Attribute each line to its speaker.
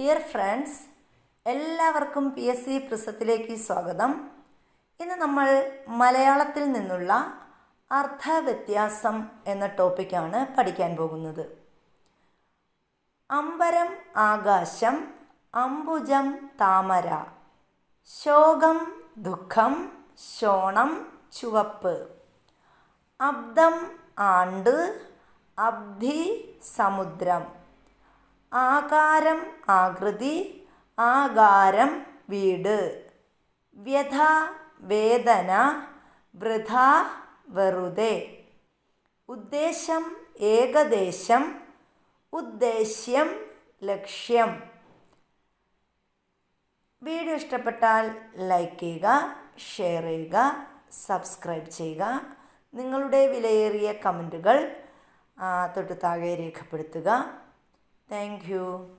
Speaker 1: Dear friends എല്ലാവർക്കും P S C പ്രിസത്തിലേക്ക് സ്വാഗതം. ഇന്ന് നമ്മൾ മലയാളത്തിൽ നിന്നുള്ള അർത്ഥവ്യത്യാസം എന്ന ടോപ്പിക്കാണ് പഠിക്കാൻ പോകുന്നത്. അമ്പരം ആകാശം അംബുജം താമര ശോകം ദുഃഖം ശോണം ചുവപ്പ് അബ്ദം ആണ്ട് അബ്ധി സമുദ്രം. ആകാരം ആകൃതി ആകാരം വീട്. വ്യഥ വേദന വൃഥ വെറുതെ. ഉദ്ദേശം ഏകദേശം. ഉദ്ദേശ്യം ലക്ഷ്യം. വീഡിയോ ഇഷ്ടപ്പെട്ടാൽ ലൈക്ക് ചെയ്യുക ഷെയർ ചെയ്യുക സബ്സ്ക്രൈബ് ചെയ്യുക. നിങ്ങളുടെ വിലയേറിയ കമന്റുകൾ തൊട്ട് താഴെ രേഖപ്പെടുത്തുക. Thank you.